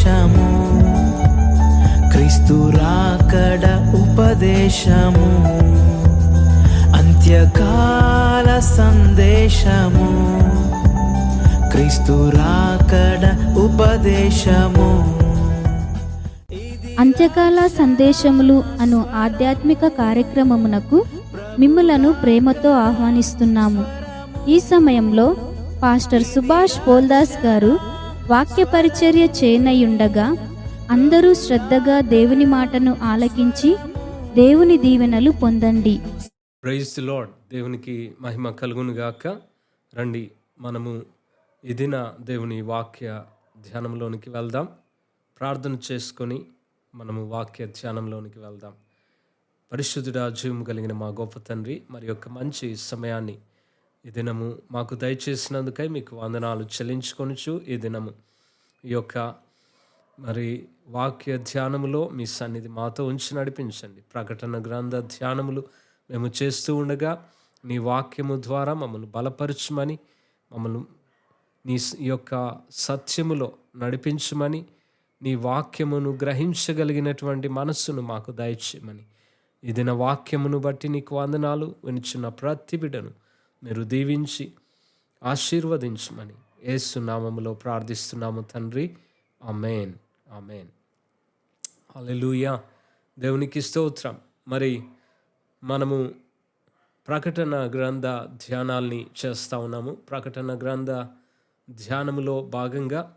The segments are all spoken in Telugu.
సందేశము క్రీస్తు రాకడ ఉపదేశము. అంత్యకాల సందేశము. క్రీస్తు రాకడ ఉపదేశము. అంత్యకాల సందేశములు అను ఆధ్యాత్మిక కార్యక్రమమునకు మిమ్ములను ప్రేమతో ఆహ్వానిస్తున్నాము. ఈ సమయంలో పాస్టర్ సుభాష్ పోల్దాస్ గారు వాక్య పరిచర్య చేయనయుండగా అందరూ శ్రద్ధగా దేవుని మాటను ఆలకించి దేవుని దీవెనలు పొందండి. ప్రైజ్ లాడ్ దేవునికి మహిమ కలుగును గాక. రండి మనము ఇదిన దేవుని వాక్య ధ్యానంలోనికి వెళ్దాం. ప్రార్థన చేసుకొని మనము వాక్య ధ్యానంలోనికి వెళ్దాం. పరిశుద్ధుడా జీవము కలిగిన మా గొప్ప తండ్రి మరి యొక్క మంచి సమయాన్ని ఈ దినము మాకు దయచేసినందుకై మీకు వందనాలు చెల్లించుకొనుచు ఈ దినము. ఈ యొక్క మరి వాక్య ధ్యానములో మీ సన్నిధి మాతో ఉంచి నడిపించండి. ప్రకటన గ్రంథ ధ్యానములు మేము చేస్తూ ఉండగా నీ వాక్యము ద్వారా మమ్మల్ని బలపరచమని మమ్మల్ని నీ ఈ యొక్క సత్యములో నడిపించమని నీ వాక్యమును గ్రహించగలిగినటువంటి మనస్సును మాకు దయచేయమని. ఈ వాక్యమును బట్టి నీకు వందనాలు. వినిచున్న ప్రతి బిడ్డను మీరు దీవించి ఆశీర్వదించమని ఏసునామములో ప్రార్థిస్తున్నాము తండ్రి. ఆమెన్. ఆమెన్. హల్లెలూయా. దేవునికి స్తోత్రం. మరి మనము ప్రకటన గ్రంథ ధ్యానాల్ని చేస్తూ ఉన్నాము. ప్రకటన గ్రంథ ధ్యానములో భాగంగా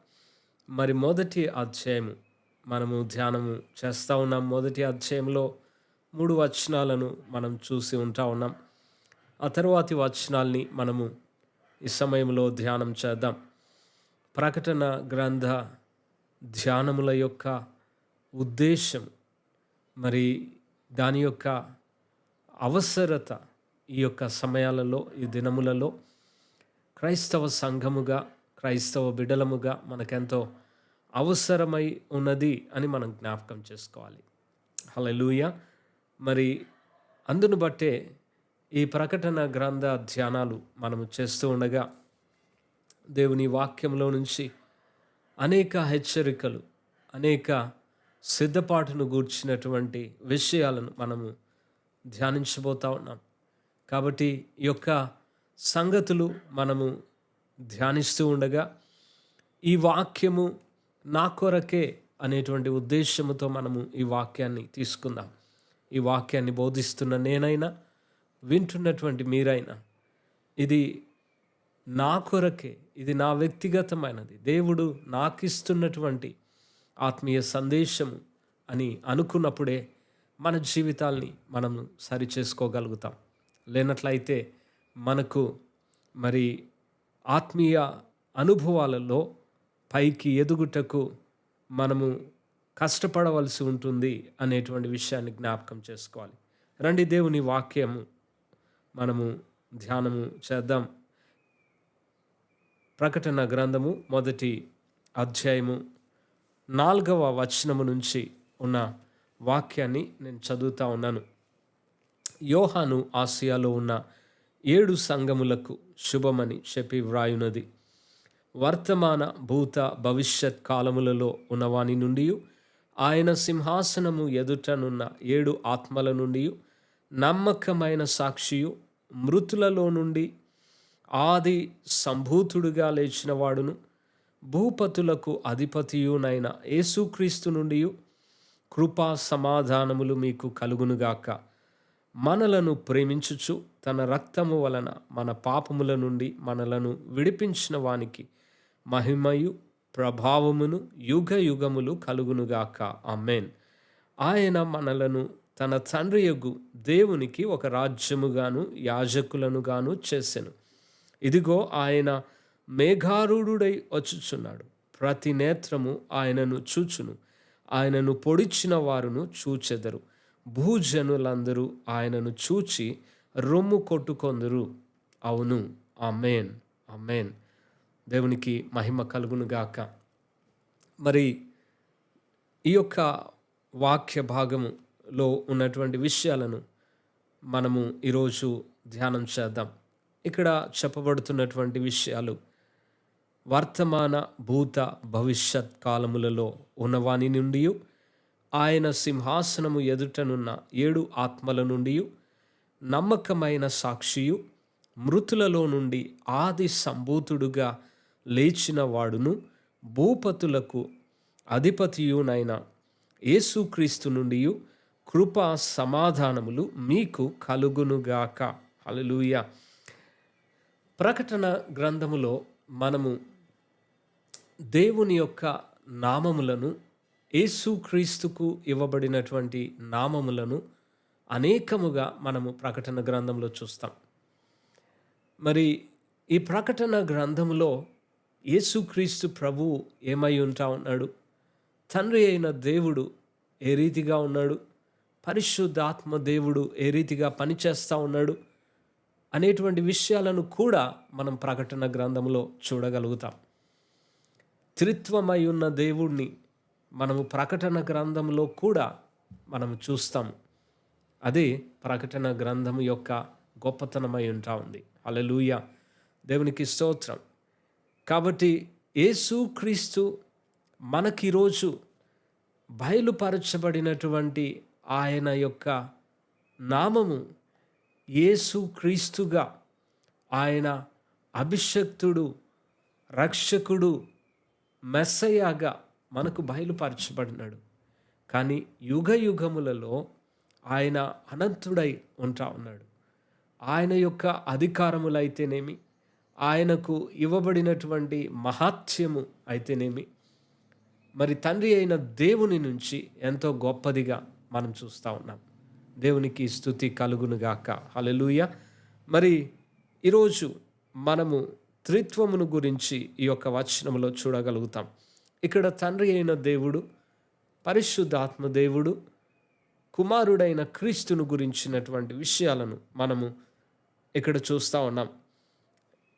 మరి మొదటి అధ్యాయము మనము ధ్యానము చేస్తూ ఉన్నాం. మొదటి అధ్యాయంలో మూడు వచనాలను మనం చూసి ఉంటా ఉన్నాం. ఆ తరువాతి వచనాల్ని మనము ఈ సమయంలో ధ్యానం చేద్దాం. ప్రకటన గ్రంథ ధ్యానముల యొక్క ఉద్దేశం మరి దాని యొక్క అవసరత ఈ యొక్క సమయాలలో ఈ దినములలో క్రైస్తవ సంఘముగా క్రైస్తవ బిడలముగా మనకెంతో అవసరమై ఉన్నది అని మనం జ్ఞాపకం చేసుకోవాలి. హల్లెలూయా! మరి అందును బట్టే ఈ ప్రకటన గ్రంథ ధ్యానాలు మనము చేస్తూ ఉండగా దేవుని వాక్యంలో నుంచి అనేక హెచ్చరికలు అనేక సిద్ధపాటును గూర్చినటువంటి విషయాలను మనము ధ్యానించబోతా ఉన్నాం. కాబట్టి ఈ యొక్క సంగతులు మనము ధ్యానిస్తూ ఉండగా ఈ వాక్యము నా కొరకే అనేటువంటి ఉద్దేశముతో మనము ఈ వాక్యాన్ని తీసుకుందాం. ఈ వాక్యాన్ని బోధిస్తున్న నేనైనా వింటున్నటువంటి మీరైనా ఇది నా కొరకే ఇది నా వ్యక్తిగతమైనది. దేవుడు నాకిస్తున్నటువంటి ఆత్మీయ సందేశము అని అనుకున్నప్పుడే మన జీవితాల్ని మనం సరి చేసుకోగలుగుతాం లేనట్లయితే మనకు మరి ఆత్మీయ అనుభవాలలో పైకి ఎదుగుటకు మనము కష్టపడవలసి ఉంటుంది అనేటువంటి విషయాన్ని జ్ఞాపకం చేసుకోవాలి. రండి దేవుని వాక్యము మనము ధ్యానము చేద్దాం. ప్రకటన గ్రంథము మొదటి అధ్యాయము నాలుగవ వచనము నుంచి ఉన్న వాక్యాన్ని నేను చదువుతా ఉన్నాను. యోహాను ఆసియాలో ఉన్న ఏడు సంఘములకు శుభమని చెప్పి వ్రాయునది. వర్తమాన భూత భవిష్యత్ కాలములలో ఉన్నవాని నుండి ఆయన సింహాసనము ఎదుటనున్న ఏడు ఆత్మల నుండి నమ్మకమైన సాక్షియు మృతులలో నుండి ఆది సంభూతుడుగా లేచిన వాడును. భూపతులకు అధిపతియునైన యేసుక్రీస్తు నుండి కృపా సమాధానములు మీకు కలుగునుగాక. మనలను ప్రేమించుచు తన రక్తము వలన మన పాపముల నుండి మనలను విడిపించిన వానికి మహిమయు ప్రభావమును యుగ యుగములు కలుగునుగాక. అమ్మేన్ ఆయన మనలను తన తండ్రి యొగ్గు దేవునికి ఒక రాజ్యముగాను యాజకులనుగాను చేసెను. ఇదిగో ఆయన మేఘారూఢుడై వచ్చుచున్నాడు. ప్రతి నేత్రము ఆయనను చూచును. ఆయనను పొడిచిన వారును చూచెదరు. భూజనులందరూ ఆయనను చూచి రొమ్ము కొట్టుకొందరు. అవును. అమేన్ అమేన్ దేవునికి మహిమ కలుగును గాక. మరి ఈ యొక్క వాక్య భాగము లో ఉన్నటువంటి విషయాలను మనము ఈరోజు ధ్యానం చేద్దాం. ఇక్కడ చెప్పబడుతున్నటువంటి విషయాలు వర్తమాన భూత భవిష్యత్ కాలములలో ఉన్నవాని నుండి ఆయన సింహాసనము ఎదుటనున్న ఏడు ఆత్మల నుండి నమ్మకమైన సాక్షియు మృతులలో నుండి ఆది సంభూతుడుగా లేచిన వాడును భూపతులకు అధిపతియునైన యేసుక్రీస్తు నుండి కృపా సమాధానములు మీకు కలుగునుగాక. హల్లెలూయా. ప్రకటన గ్రంథములో మనము దేవుని యొక్క నామములను యేసుక్రీస్తుకు ఇవ్వబడినటువంటి నామములను అనేకముగా మనము ప్రకటన గ్రంథంలో చూస్తాం. మరి ఈ ప్రకటన గ్రంథములో యేసుక్రీస్తు ప్రభువు ఏమై ఉంటా ఉన్నాడు? తండ్రి అయిన దేవుడు ఏ రీతిగా ఉన్నాడు? పరిశుద్ధాత్మ దేవుడు ఏ రీతిగా పనిచేస్తూ ఉన్నాడు అనేటువంటి విషయాలను కూడా మనం ప్రకటన గ్రంథంలో చూడగలుగుతాం. త్రిత్వమై ఉన్న దేవుణ్ణి మనము ప్రకటన గ్రంథంలో కూడా మనం చూస్తాం. అదే ప్రకటన గ్రంథం యొక్క గొప్పతనమై ఉంటా ఉంది. అలలుయ దేవునికి స్తోత్రం. కాబట్టి యేసుక్రీస్తు మనకి రోజు బయలుపరచబడినటువంటి ఆయన యొక్క నామము యేసు క్రీస్తుగా ఆయన అభిషక్తుడు రక్షకుడు మెస్సయాగా మనకు బయలుపరచబడినాడు. కానీ యుగ యుగములలో ఆయన అనంతుడై ఉంటా ఉన్నాడు. ఆయన యొక్క అధికారములైతేనేమి ఆయనకు ఇవ్వబడినటువంటి మహాత్యము అయితేనేమి మరి తండ్రి అయిన దేవుని నుంచి ఎంతో గొప్పదిగా మనం చూస్తూ ఉన్నాం. దేవునికి స్థుతి కలుగునుగాక హలలుయ మరి ఈరోజు మనము త్రిత్వమును గురించి ఈ యొక్క వచనంలో చూడగలుగుతాం. ఇక్కడ తండ్రి అయిన దేవుడు పరిశుద్ధాత్మ దేవుడు కుమారుడైన క్రీస్తును గురించినటువంటి విషయాలను మనము ఇక్కడ చూస్తూ ఉన్నాం.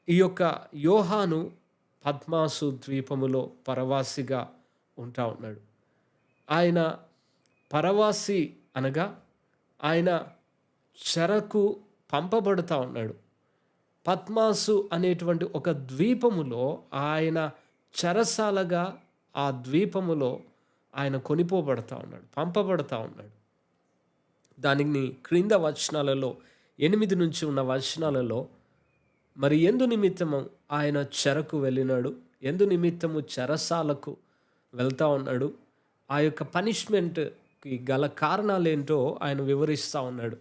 ఈ యొక్క యోహాను పద్మాసు ద్వీపములో పరవాసిగా ఉంటా ఉన్నాడు. ఆయన పరవాసి అనగా ఆయన చెరకు పంపబడుతూ ఉన్నాడు. పద్మాసు అనేటువంటి ఒక ద్వీపములో ఆయన చెరసాలగా ఆ ద్వీపములో ఆయన కొనిపోబడతా ఉన్నాడు పంపబడతా ఉన్నాడు. దానిని క్రింద వచనాలలో ఎనిమిది నుంచి ఉన్న వచనాలలో మరి ఎందు నిమిత్తము ఆయన చెరకు వెళ్ళినాడు ఎందు నిమిత్తము చెరసాలకు వెళ్తా ఉన్నాడు ఆ యొక్క పనిష్మెంట్ పనిష్మెంట్కి గల కారణాలేంటో ఆయన వివరిస్తూ ఉన్నాడు.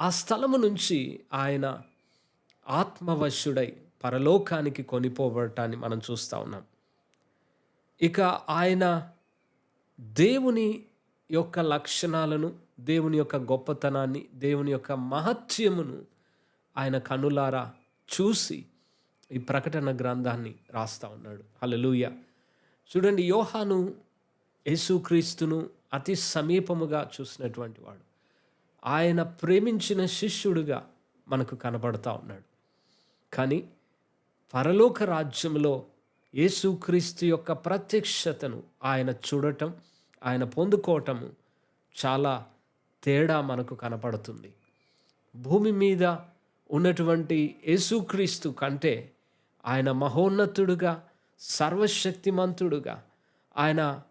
ఆ స్థలము నుంచి ఆయన ఆత్మవశుడై పరలోకానికి కొనిపోబడటాన్ని మనం చూస్తూ ఉన్నాం. ఇక ఆయన దేవుని యొక్క లక్షణాలను దేవుని యొక్క గొప్పతనాన్ని దేవుని యొక్క మహత్యమును ఆయన కనులారా చూసి ఈ ప్రకటన గ్రంథాన్ని రాస్తా ఉన్నాడు. హల్లెలూయ. చూడండి యోహాను యేసుక్రీస్తును అతి సమీపముగా చూసినటువంటి వాడు. ఆయన ప్రేమించిన శిష్యుడుగా మనకు కనబడతా ఉన్నాడు. కానీ పరలోక రాజ్యంలో యేసుక్రీస్తు యొక్క ప్రత్యక్షతను ఆయన చూడటం ఆయన పొందుకోవటము చాలా తేడా మనకు కనపడుతుంది. భూమి మీద ఉన్నటువంటి యేసుక్రీస్తు కంటే ఆయన మహోన్నతుడుగా సర్వశక్తిమంతుడుగా ఆయన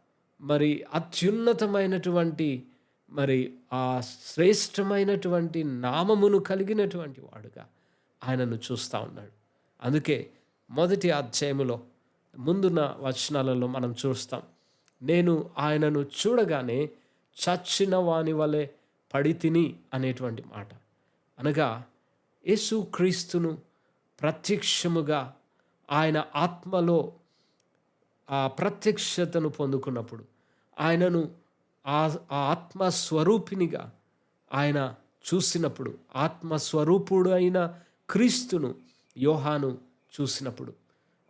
మరి అత్యున్నతమైనటువంటి మరి ఆ శ్రేష్టమైనటువంటి నామమును కలిగినటువంటి వాడుగా ఆయనను చూస్తూ ఉన్నాడు. అందుకే మొదటి అధ్యాయములో ముందున్న వచనాలలో మనం చూస్తాం నేను ఆయనను చూడగానే చచ్చిన వాని వలె పడి తిని అనేటువంటి మాట. అనగా యేసుక్రీస్తును ప్రత్యక్షముగా ఆయన ఆత్మలో ఆ ప్రత్యక్షతను పొందుకున్నప్పుడు ఆయనను ఆ ఆ ఆత్మస్వరూపినిగా ఆయన చూసినప్పుడు ఆత్మస్వరూపుడు అయిన క్రీస్తును యోహాను చూసినప్పుడు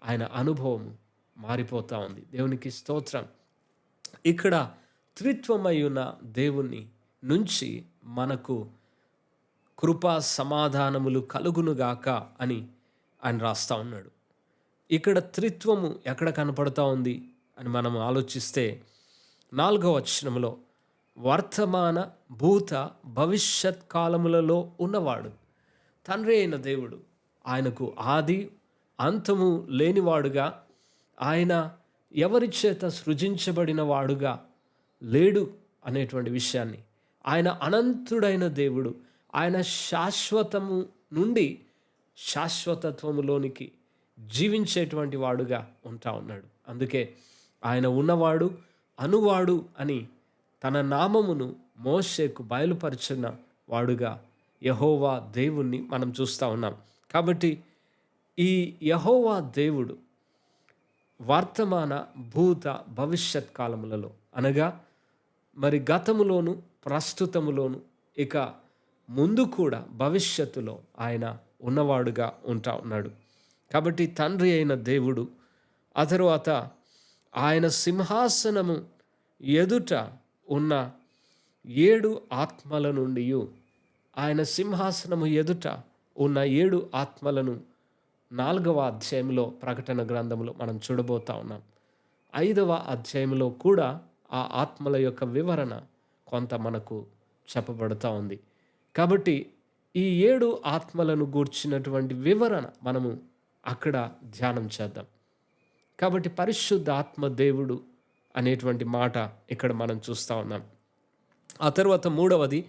ఆయన అనుభవం మారిపోతూ ఉంది. దేవునికి స్తోత్రం. ఇక్కడ త్రిత్వమై ఉన్న దేవుని నుంచి మనకు కృపా సమాధానములు కలుగునుగాక అని ఆయన రాస్తా ఉన్నాడు. ఇక్కడ త్రిత్వము ఎక్కడ కనపడతా ఉంది అని మనం ఆలోచిస్తే నాలుగవ వచనంలో వర్తమాన భూత భవిష్యత్ కాలములలో ఉన్నవాడు. తండ్రి అయిన దేవుడు ఆయనకు ఆది అంతము లేనివాడుగా ఆయన ఎవరి చేత సృజించబడిన వాడుగా లేడు అనేటువంటి విషయాన్ని. ఆయన అనంతుడైన దేవుడు ఆయన శాశ్వతము నుండి శాశ్వతత్వములోనికి జీవించేటువంటి వాడుగా ఉంటా ఉన్నాడు. అందుకే ఆయన ఉన్నవాడు అనువాడు అని తన నామమును మోషేకు బయలుపరిచిన వాడుగా యహోవా దేవుణ్ణి మనం చూస్తూ ఉన్నాం. కాబట్టి ఈ యహోవా దేవుడు వర్తమాన భూత భవిష్యత్ కాలములలో అనగా మరి గతములోను ప్రస్తుతములోను ఇక ముందు కూడా భవిష్యత్తులో ఆయన ఉన్నవాడుగా ఉంటా ఉన్నాడు. కాబట్టి తండ్రి అయిన దేవుడు ఆ తరువాత ఆయన సింహాసనము ఎదుట ఉన్న ఏడు ఆత్మల నుండి ఆయన సింహాసనము ఎదుట ఉన్న ఏడు ఆత్మలను నాలుగవ అధ్యాయంలో ప్రకటన గ్రంథంలో మనం చూడబోతా ఉన్నాం. ఐదవ అధ్యాయంలో కూడా ఆ ఆత్మల యొక్క వివరణ కొంత మనకు చెప్పబడుతూ ఉంది. కాబట్టి ఈ ఏడు ఆత్మలను గూర్చినటువంటి వివరణ మనము అక్కడ ధ్యానం చేద్దాం. కాబట్టి పరిశుద్ధ ఆత్మ దేవుడు అనేటువంటి మాట ఇక్కడ మనం చూస్తూ ఉన్నాం. ఆ తర్వాత మూడవది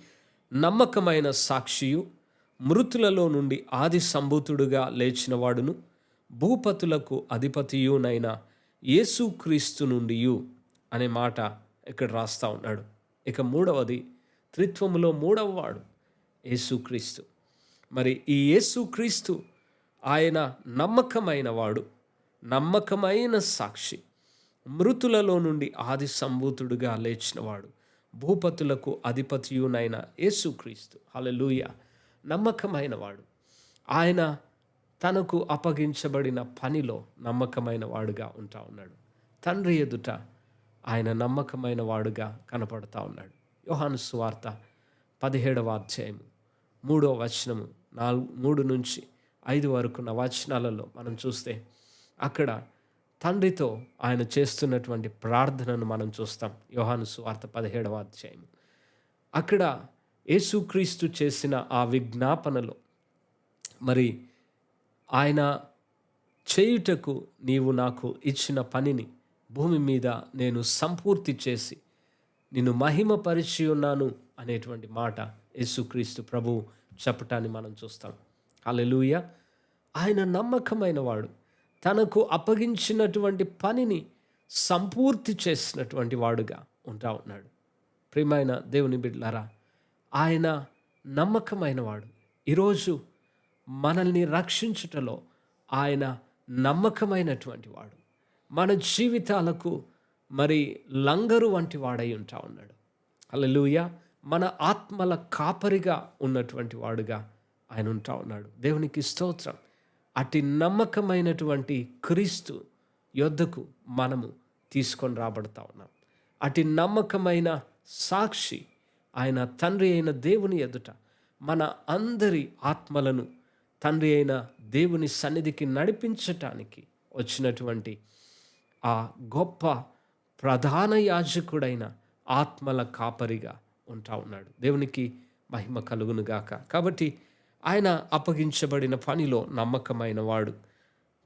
నమ్మకమైన సాక్షియు మృతులలో నుండి ఆది సంభూతుడుగా లేచిన వాడును భూపతులకు అధిపతియునైన యేసుక్రీస్తు నుండి అనే మాట ఇక్కడ రాస్తా ఉన్నాడు. ఇక మూడవది త్రిత్వములో మూడవ వాడు యేసుక్రీస్తు మరి ఈ యేసుక్రీస్తు ఆయన నమ్మకమైన వాడు నమ్మకమైన సాక్షి. మృతులలో నుండి ఆది సంభూతుడుగా లేచినవాడు భూపతులకు అధిపతియునైన యేసుక్రీస్తు హల్లెలూయ. నమ్మకమైన వాడు. ఆయన తనకు అప్పగించబడిన పనిలో నమ్మకమైన వాడుగా ఉంటా ఉన్నాడు. తండ్రి ఎదుట ఆయన నమ్మకమైన వాడుగా కనపడతా ఉన్నాడు. యోహాను సువార్త పదిహేడవ అధ్యాయము మూడో వచనము నాలుగు మూడు నుంచి ఐదు వరకున్న వచనాలలో మనం చూస్తే అక్కడ తండ్రితో ఆయన చేస్తున్నటువంటి ప్రార్థనను మనం చూస్తాం. యోహాను సువార్త పదిహేడవ అధ్యాయం అక్కడ యేసుక్రీస్తు చేసిన ఆ విజ్ఞాపనలో మరి ఆయన చేయుటకు నీవు నాకు ఇచ్చిన పనిని భూమి మీద నేను సంపూర్తి చేసి నిన్ను మహిమపరిచి ఉన్నాను అనేటువంటి మాట యేసుక్రీస్తు ప్రభు చెప్పటాన్ని మనం చూస్తాం. అలెలుయ ఆయన నమ్మకమైన వాడు. తనకు అప్పగించినటువంటి పనిని సంపూర్తి చేసినటువంటి వాడుగా ఉంటా ఉన్నాడు. ప్రియమైన దేవుని బిడ్లారా ఆయన నమ్మకమైన వాడు. ఈరోజు మనల్ని రక్షించుటలో ఆయన నమ్మకమైనటువంటి వాడు. మన జీవితాలకు మరి లంగరు వంటి వాడై ఉంటా ఉన్నాడు. అలలుయ మన ఆత్మల కాపరిగా ఉన్నటువంటి వాడుగా ఆయన ఉంటా ఉన్నాడు. దేవునికి స్తోత్రం. అతి నమ్మకమైనటువంటి క్రీస్తు యొద్దకు మనము తీసుకొని రాబడతా ఉన్నాం. అతి నమ్మకమైన సాక్షి ఆయన తండ్రి అయిన దేవుని ఎదుట మన అందరి ఆత్మలను తండ్రి అయిన దేవుని సన్నిధికి నడిపించటానికి వచ్చినటువంటి ఆ గొప్ప ప్రధాన యాజకుడైన ఆత్మల కాపరిగా ఉంటా ఉన్నాడు. దేవునికి మహిమ కలుగునుగాక కాబట్టి ఆయన అప్పగించబడిన పనిలో నమ్మకమైన వాడు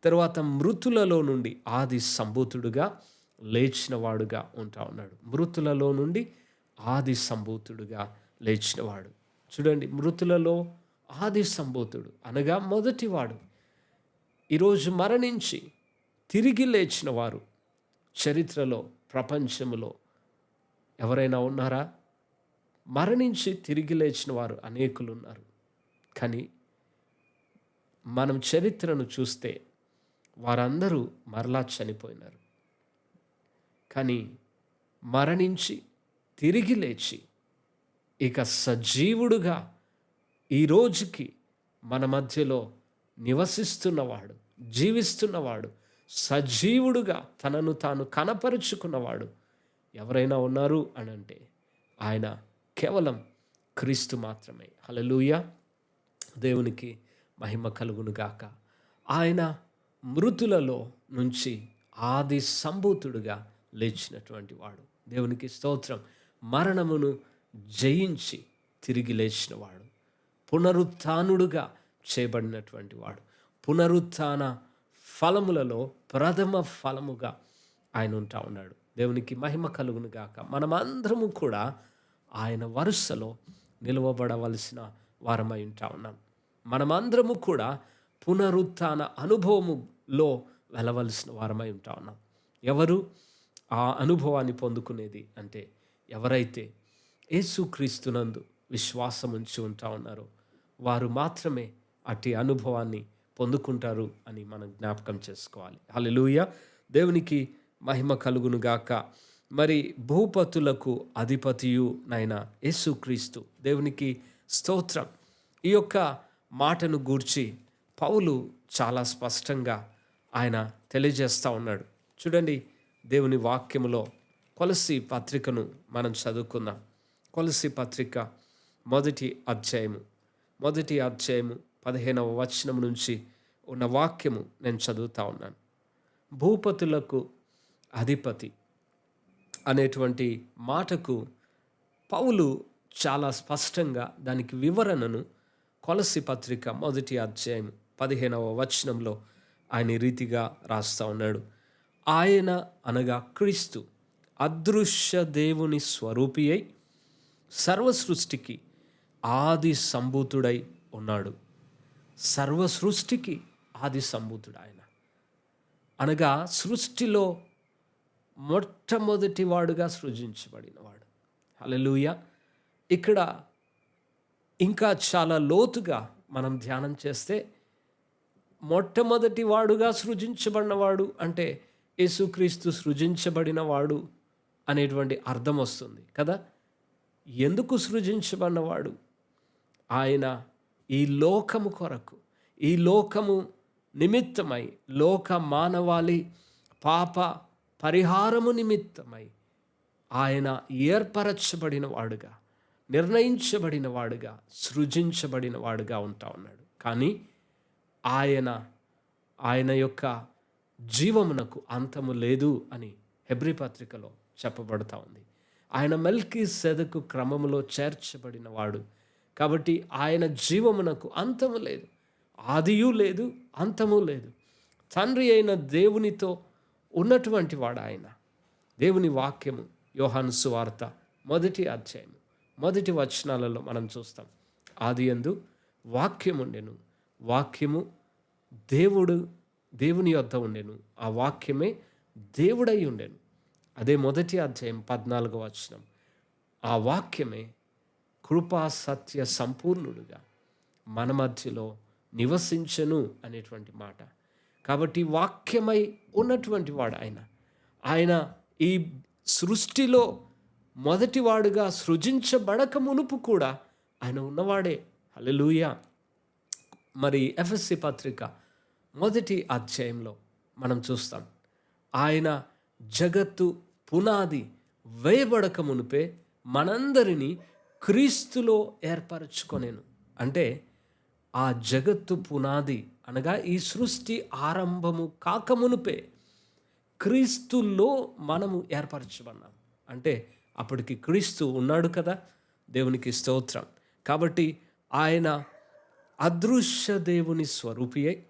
తర్వాత మృతులలో నుండి ఆది సంభూతుడుగా లేచినవాడుగా ఉంటా ఉన్నాడు. మృతులలో నుండి ఆది సంభూతుడుగా లేచినవాడు. చూడండి మృతులలో ఆది సంభూతుడు అనగా మొదటివాడు. ఈరోజు మరణించి తిరిగి లేచిన వారు చరిత్రలో ప్రపంచంలో ఎవరైనా ఉన్నారా? మరణించి తిరిగి లేచిన వారు అనేకులు ఉన్నారు కానీ మనం చరిత్రను చూస్తే వారందరూ మరలా చనిపోయినారు. కానీ మరణించి తిరిగి లేచి ఇక సజీవుడుగా ఈ రోజుకి మన మధ్యలో నివసిస్తున్నవాడు జీవిస్తున్నవాడు సజీవుడుగా తనను తాను కనపరుచుకున్నవాడు ఎవరైనా ఉన్నారు అని అంటే ఆయన కేవలం క్రీస్తు మాత్రమే. హలలుయా దేవునికి మహిమ కలుగునుగాక ఆయన మృతులలో నుంచి ఆది సంభూతుడుగా లేచినటువంటి వాడు. దేవునికి స్తోత్రం. మరణమును జయించి తిరిగి లేచినవాడు. పునరుత్నుడుగా చేయబడినటువంటి వాడు. పునరుత్న ఫలములలో ప్రథమ ఫలముగా ఆయన ఉంటా ఉన్నాడు. దేవునికి మహిమ కలుగును గాక. మనమందరము కూడా ఆయన వరుసలో నిలవబడవలసిన వారమై ఉంటా ఉన్నాం. మనమందరము కూడా పునరుత్థాన అనుభవములో వెళ్ళవలసిన వారమై ఉంటా ఉన్నాం. ఎవరు ఆ అనుభవాన్ని పొందుకునేది అంటే ఎవరైతే యేసుక్రీస్తునందు విశ్వాసం ఉంచి ఉంటా ఉన్నారో వారు మాత్రమే అట్టి అనుభవాన్ని పొందుకుంటారు అని మనం జ్ఞాపకం చేసుకోవాలి. హలలుయ దేవునికి మహిమ కలుగును గాక. మరి భూపతులకు అధిపతియు నైనా యేసుక్రీస్తు దేవునికి స్తోత్రం. ఈ యొక్క మాటను గూర్చి పౌలు చాలా స్పష్టంగా ఆయన తెలియజేస్తూ ఉన్నాడు. చూడండి దేవుని వాక్యములో కొలసి పత్రికను మనం చదువుకుందాం. కొలసి పత్రిక మొదటి అధ్యాయము. మొదటి అధ్యాయము పదిహేనవ వచనం నుంచి ఉన్న వాక్యము నేను చదువుతా ఉన్నాను. భూపతులకు అధిపతి అనేటువంటి మాటకు పౌలు చాలా స్పష్టంగా దానికి వివరణను కొలసి పత్రిక మొదటి అధ్యాయం పదిహేనవ వచనంలో ఆయన రీతిగా రాస్తా ఉన్నాడు. ఆయన అనగా క్రీస్తు అదృశ్య దేవుని స్వరూపి అయి సర్వ సృష్టికి ఆది సంభూతుడై ఉన్నాడు. సర్వ సృష్టికి ఆది సంభూతుడు ఆయన. అనగా సృష్టిలో మొట్టమొదటి వాడుగా సృజించబడినవాడు అలలుయ ఇక్కడ ఇంకా చాలా లోతుగా మనం ధ్యానం చేస్తే మొట్టమొదటి వాడుగా సృజించబడినవాడు అంటే యేసుక్రీస్తు సృజించబడినవాడు అనేటువంటి అర్థం వస్తుంది కదా? ఎందుకు సృజించబడినవాడు? ఆయన ఈ లోకము కొరకు ఈ లోకము నిమిత్తమై లోక మానవాళి పాప పరిహారము నిమిత్తమై ఆయన ఏర్పరచబడిన వాడుగా. నిర్ణయించబడిన వాడుగా సృజించబడిన వాడుగా ఉంటా ఉన్నాడు. కానీ ఆయన ఆయన యొక్క జీవమునకు అంతము లేదు అని హెబ్రి పత్రికలో చెప్పబడతా ఉంది. ఆయన మెల్కి సెదకు క్రమములో చేర్చబడిన వాడు కాబట్టి ఆయన జీవమునకు అంతము లేదు. ఆదియు లేదు అంతము లేదు. తండ్రి అయిన దేవునితో ఉన్నటువంటి వాడు ఆయన దేవుని వాక్యము యోహాను సువార్త మొదటి అధ్యాయము. మొదటి వచనాలలో మనం చూస్తాం. ఆది ఎందు వాక్యముండెను వాక్యము దేవుడు దేవుని యొద్ద ఉండెను. ఆ వాక్యమే దేవుడై ఉండెను. అదే మొదటి అధ్యాయం పద్నాలుగో వచనం. ఆ వాక్యమే కృపా సత్య సంపూర్ణుడుగా మన మధ్యలో నివసించను అనేటువంటి మాట. కాబట్టి వాక్యమై ఉన్నటువంటి వాడు ఆయన. ఆయన ఈ సృష్టిలో మొదటివాడుగా సృజించబడక మునుపు కూడా ఆయన ఉన్నవాడే. హల్లెలూయా. మరి ఎఫ్ఎస్సి పత్రిక మొదటి అధ్యాయంలో మనం చూస్తాం. ఆయన జగత్తు పునాది వేయబడక మునిపే మనందరినీ క్రీస్తులో ఏర్పరచుకొనేను. అంటే ఆ జగత్తు పునాది అనగా ఈ సృష్టి ఆరంభము కాకమునుపే క్రీస్తులో మనము ఏర్పరచబన్నాం అంటే అప్పటికి క్రీస్తు ఉన్నాడు కదా. దేవునికి స్తోత్రం. కాబట్టి ఆయన అదృశ్య దేవుని స్వరూపి అయి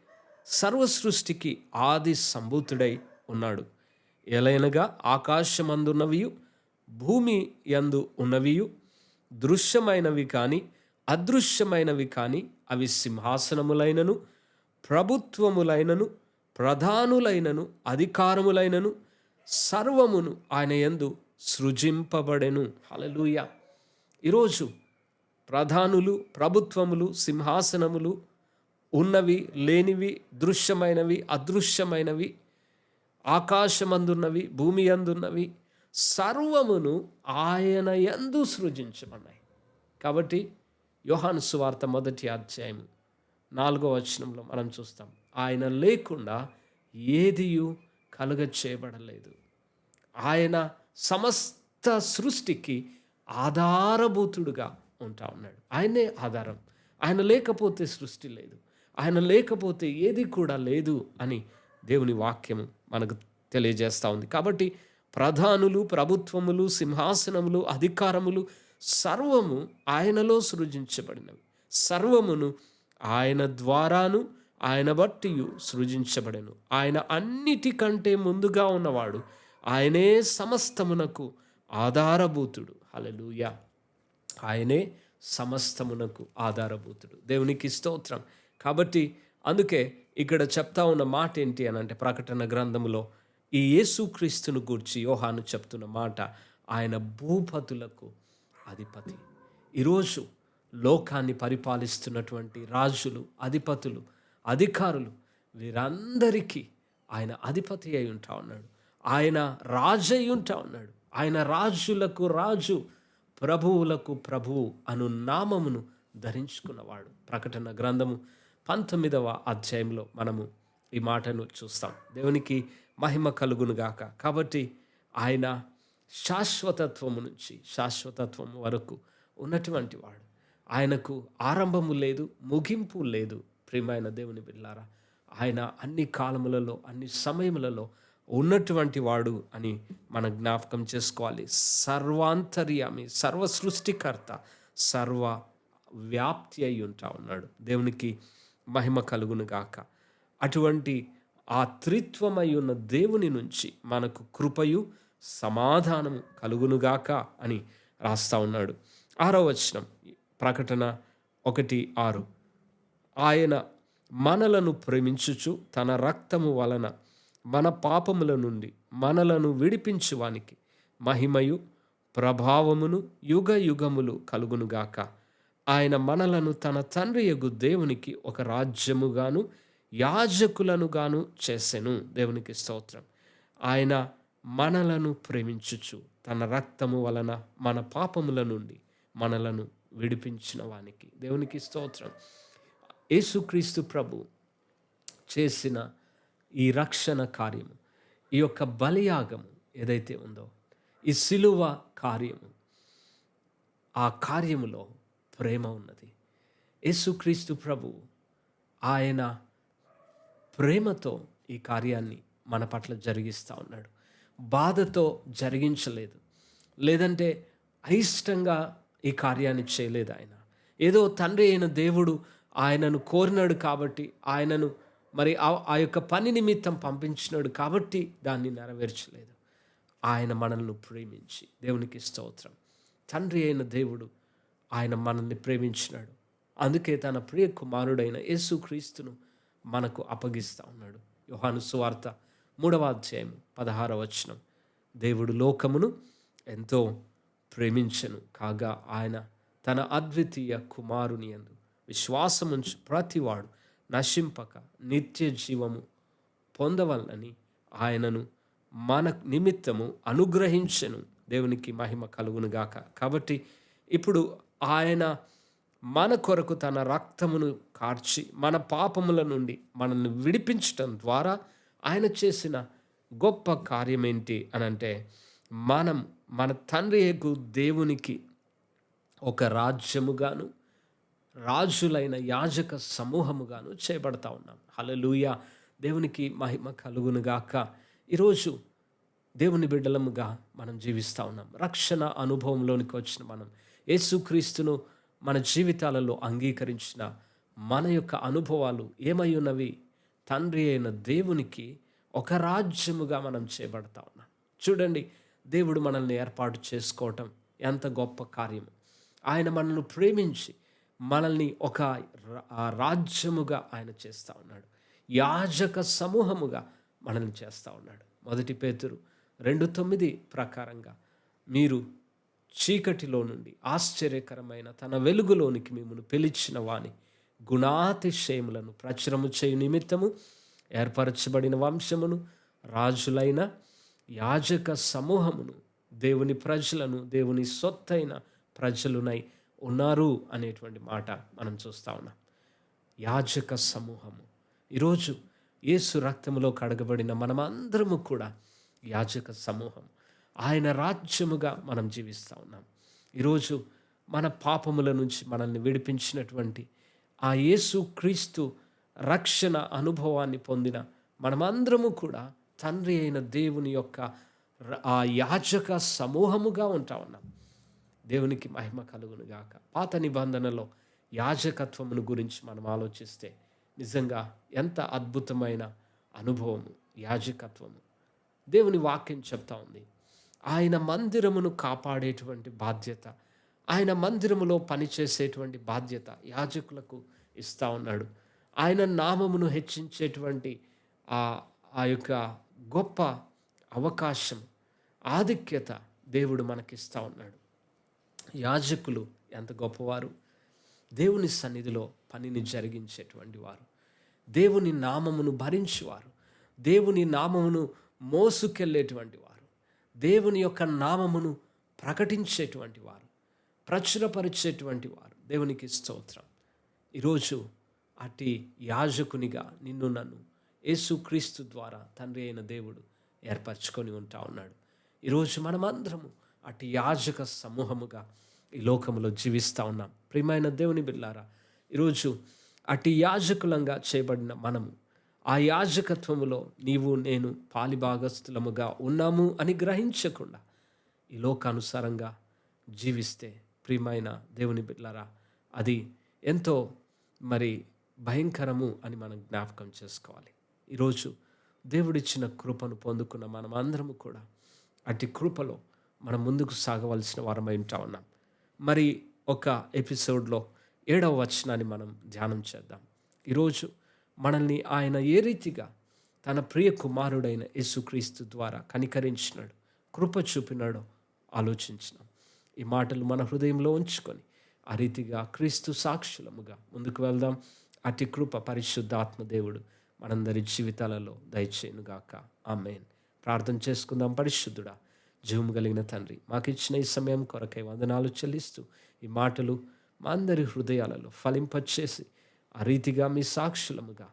సర్వ సృష్టికి ఆది సంభూతుడై ఉన్నాడు. ఎలైనగా ఆకాశమందున్నవియు భూమి యందు ఉన్నవియు దృశ్యమైనవి కానీ అదృశ్యమైనవి కానీ అవి సింహాసనములైనను ప్రభుత్వములైనను ప్రధానులైనను అధికారములైనను సర్వమును ఆయన యందు సృజింపబడెను. హలలుయ ఈరోజు ప్రధానులు ప్రభుత్వములు సింహాసనములు ఉన్నవి లేనివి దృశ్యమైనవి అదృశ్యమైనవి ఆకాశమందున్నవి భూమి అందున్నవి సర్వమును ఆయన యందు సృజించబడినాయి. కాబట్టి యోహాను సువార్త మొదటి అధ్యాయం నాలుగో వచనంలో మనం చూస్తాం ఆయన లేకుండా ఏదియు కలుగ చేయబడలేదు ఆయన సమస్త సృష్టికి ఆధారభూతుడుగా ఉంటా ఉన్నాడు. ఆయనే ఆధారం. ఆయన లేకపోతే సృష్టి లేదు. ఆయన లేకపోతే ఏది కూడా లేదు అని దేవుని వాక్యము మనకు తెలియజేస్తూ ఉంది. కాబట్టి ప్రధానులు ప్రభుత్వములు సింహాసనములు అధికారములు సర్వము ఆయనలో సృజించబడినవి. సర్వమును ఆయన ద్వారాను ఆయన బట్టి సృజించబడెను. ఆయన అన్నిటికంటే ముందుగా ఉన్నవాడు ఆయనే సమస్తమునకు ఆధారభూతుడు. హలలుయ ఆయనే సమస్తమునకు ఆధారభూతుడు. దేవునికి స్తోత్రం. కాబట్టి అందుకే ఇక్కడ చెప్తా ఉన్న మాట ఏంటి అని అంటే ప్రకటన గ్రంథములో ఈ యేసుక్రీస్తును గూర్చి యోహాను చెప్తున్న మాట ఆయన భూపతులకు అధిపతి. ఈరోజు లోకాన్ని పరిపాలిస్తున్నటువంటి రాజులు అధిపతులు అధికారులు వీరందరికీ ఆయన అధిపతి అయి ఉంటా ఉన్నాడు. ఆయన రాజు ఉంటా ఉన్నాడు. ఆయన రాజులకు రాజు ప్రభువులకు ప్రభువు అను నామమును ధరించుకున్నవాడు. ప్రకటన గ్రంథము పంతొమ్మిదవ అధ్యాయంలో మనము ఈ మాటను చూస్తాం. దేవునికి మహిమ కలుగును గాక. కాబట్టి ఆయన శాశ్వతత్వము నుంచి శాశ్వతత్వం వరకు ఉన్నటువంటి వాడు. ఆయనకు ఆరంభము లేదు ముగింపు లేదు. ప్రియమైన దేవుని బిల్లారా ఆయన అన్ని కాలములలో అన్ని సమయములలో ఉన్నటువంటి వాడు అని మనం జ్ఞాపకం చేసుకోవాలి. సర్వాంతర్యామి సర్వ సృష్టికర్త సర్వ వ్యాప్తి అయి ఉంటా ఉన్నాడు. దేవునికి మహిమ కలుగును గాక. అటువంటి ఆ త్రిత్వమై ఉన్న దేవుని నుంచి మనకు కృపయు సమాధానము కలుగునుగాక అని రాస్తా ఉన్నాడు. ఆరో వచనం ప్రకటన ఒకటి ఆరు. ఆయన మనలను ప్రేమించుచు తన రక్తము వలన మన పాపముల నుండి మనలను విడిపించువానికి మహిమయు ప్రభావమును యుగ యుగములు కలుగునుగాక. ఆయన మనలను తన తండ్రి యొగు దేవునికి ఒక రాజ్యముగాను యాజకులనుగాను చేసెను. దేవునికి స్తోత్రం. ఆయన మనలను ప్రేమించుచు తన రక్తము వలన మన పాపముల నుండి మనలను విడిపించిన వానికి దేవునికి స్తోత్రం. యేసుక్రీస్తు ప్రభు చేసిన ఈ రక్షణ కార్యము ఈ యొక్క బలియాగము ఏదైతే ఉందో ఈ సిలువ కార్యము ఆ కార్యములో ప్రేమ ఉన్నది. యేసుక్రీస్తు ప్రభు ఆయన ప్రేమతో ఈ కార్యాన్ని మన పట్ల జరిగిస్తూ ఉన్నాడు. బాధతో జరిగించలేదు. లేదంటే అయిష్టంగా ఈ కార్యాన్ని చేయలేదు ఆయన. ఏదో తండ్రి అయిన దేవుడు ఆయనను కోరినాడు కాబట్టి ఆయనను మరి ఆ- ఆ యొక్క పని నిమిత్తం పంపించినాడు కాబట్టి దాన్ని నెరవేర్చలేదు. ఆయన మనల్ని ప్రేమించి దేవునికి స్తోత్రం. తండ్రి అయిన దేవుడు ఆయన మనల్ని ప్రేమించినాడు. అందుకే తన ప్రియ కుమారుడైన యేసుక్రీస్తును మనకు అప్పగిస్తా ఉన్నాడు. యోహాను సువార్త మూడవ అధ్యాయం పదహార వచనం. దేవుడు లోకమును ఎంతో ప్రేమించను కాగా ఆయన తన అద్వితీయ కుమారుని యందు విశ్వాసముంచు ప్రతివాడు నశింపక నిత్య జీవము పొందవలని ఆయనను మన నిమిత్తము అనుగ్రహించను. దేవునికి మహిమ కలుగునుగాక కాబట్టి ఇప్పుడు ఆయన మన కొరకు తన రక్తమును కార్చి మన పాపముల నుండి మనల్ని విడిపించటం ద్వారా ఆయన చేసిన గొప్ప కార్యం ఏంటి అని అంటే మనం మన తండ్రి దేవునికి ఒక రాజ్యముగాను రాజులైన యాజక సమూహముగాను చేయబడతా ఉన్నాం. హలలుయ దేవునికి మహిమ కలుగునుగాక. ఈరోజు దేవుని బిడ్డలముగా మనం జీవిస్తూ ఉన్నాం. రక్షణ అనుభవంలోనికి వచ్చిన మనం. యేసుక్రీస్తును మన జీవితాలలో అంగీకరించిన మన యొక్క అనుభవాలు ఏమై ఉన్నవి? తండ్రి అయిన దేవునికి ఒక రాజ్యముగా మనం చేయబడతా ఉన్నాం. చూడండి దేవుడు మనల్ని ఏర్పాటు చేసుకోవటం ఎంత గొప్ప కార్యం ఆయన మనల్ని ప్రేమించి మనల్ని ఒక రాజ్యముగా ఆయన చేస్తూ ఉన్నాడు. యాజక సమూహముగా మనల్ని చేస్తూ ఉన్నాడు. మొదటి పేతురు రెండు తొమ్మిది ప్రకారంగా మీరు చీకటిలో నుండి ఆశ్చర్యకరమైన తన వెలుగులోనికి మిమ్మల్ని పిలిచిన వాని గుణాతిశయములను ప్రచురము చేయు నిమిత్తము ఏర్పరచబడిన వంశమును రాజులైన యాజక సమూహమును దేవుని ప్రజలను దేవుని సొత్తైన ప్రజలునై ఉన్నారు అనేటువంటి మాట మనం చూస్తా ఉన్నాం. యాజక సమూహము. ఈరోజు యేసు రక్తములో కడగబడిన మనమందరము కూడా యాజక సమూహం ఆయన రాజ్యముగా మనం జీవిస్తూ ఉన్నాం. ఈరోజు మన పాపముల నుంచి మనల్ని విడిపించినటువంటి ఆ యేసు క్రీస్తు రక్షణ అనుభవాన్ని పొందిన మనమందరము కూడా తండ్రి అయిన దేవుని యొక్క ఆ యాజక సమూహముగా ఉంటా ఉన్నాం. దేవునికి మహిమ కలుగును గాక. పాత నిబంధనలో యాజకత్వమును గురించి మనం ఆలోచిస్తే నిజంగా ఎంత అద్భుతమైన అనుభవము యాజకత్వము. దేవుని వాక్యం చెప్తా ఉంది. ఆయన మందిరమును కాపాడేటువంటి బాధ్యత ఆయన మందిరములో పనిచేసేటువంటి బాధ్యత యాజకులకు ఇస్తా ఉన్నాడు. ఆయన నామమును హెచ్చించేటువంటి ఆ ఆ యొక్క గొప్ప అవకాశం ఆధిక్యత దేవుడు మనకిస్తా ఉన్నాడు. యాజకులు ఎంత గొప్పవారు. దేవుని సన్నిధిలో పనిని జరిగించేటువంటి వారు. దేవుని నామమును భరించేవారు. దేవుని నామమును మోసుకెళ్ళేటువంటి వారు. దేవుని యొక్క నామమును ప్రకటించేటువంటి వారు. ప్రచురపరిచేటువంటి వారు. దేవునికి స్తోత్రం. ఈరోజు అటు యాజకునిగా నిన్ను నన్ను యేసుక్రీస్తు ద్వారా తండ్రి అయిన దేవుడు ఏర్పరచుకొని ఉంటా ఉన్నాడు. ఈరోజు మనమందరము అటు యాజక సమూహముగా ఈ లోకంలో జీవిస్తూ ఉన్నాం. ప్రియమైన దేవుని బిల్లారా ఈరోజు అటు యాజకులంగా చేయబడిన మనము ఆ యాజకత్వములో నీవు నేను పాలిభాగస్థులముగా ఉన్నాము అని గ్రహించకుండా ఈ లోకానుసారంగా జీవిస్తే ప్రియమైన దేవుని బిడ్లారా అది ఎంతో మరి భయంకరము అని మనం జ్ఞాపకం చేసుకోవాలి. ఈరోజు దేవుడిచ్చిన కృపను పొందుకున్న మనం అందరము కూడా అటు కృపలో మనం ముందుకు సాగవలసిన వారమై ఉంటా ఉన్నాం. మరి ఒక ఎపిసోడ్లో ఏడవ వచనాన్ని మనం ధ్యానం చేద్దాం. ఈరోజు మనల్ని ఆయన ఏ రీతిగా తన ప్రియ కుమారుడైన యేసుక్రీస్తు ద్వారా కనికరించినాడు కృప చూపినాడో ఆలోచించినాం. ఈ మాటలు మన హృదయంలో ఉంచుకొని ఆ రీతిగా క్రీస్తు సాక్షులముగా ముందుకు వెళ్దాం. అతి కృప పరిశుద్ధాత్మ దేవుడు మనందరి జీవితాలలో దయచేయునుగాక. ఆమెన్. ప్రార్థన చేసుకుందాం. పరిశుద్ధుడా జీవం కలిగిన తండ్రి. మాకు ఇచ్చిన ఈ సమయం కొరకై వందనాలు చెల్లిస్తూ ఈ మాటలు మా అందరి హృదయాలలో ఫలింపచేసి ఆ రీతిగా మీ సాక్షులముగా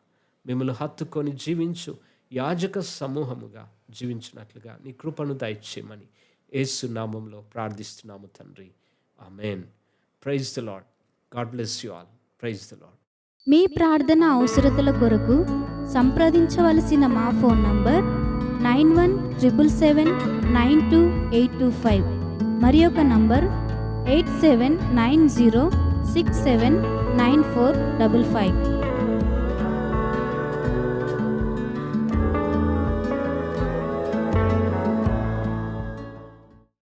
మిమ్మల్ని హత్తుకొని జీవించు యాజక సమూహముగా జీవించినట్లుగా నీ కృపను దయచేయమని యేసు నామంలో ప్రార్థిస్తున్నాము తండ్రి. Amen. Praise the Lord God bless you all. Praise the Lord మీ ప్రార్థన అవసరతల కొరకు సంప్రదించవలసిన మా phone number nine one triple seven nine two eight two five మరి ఒక number eight seven nine zero six seven nine four double five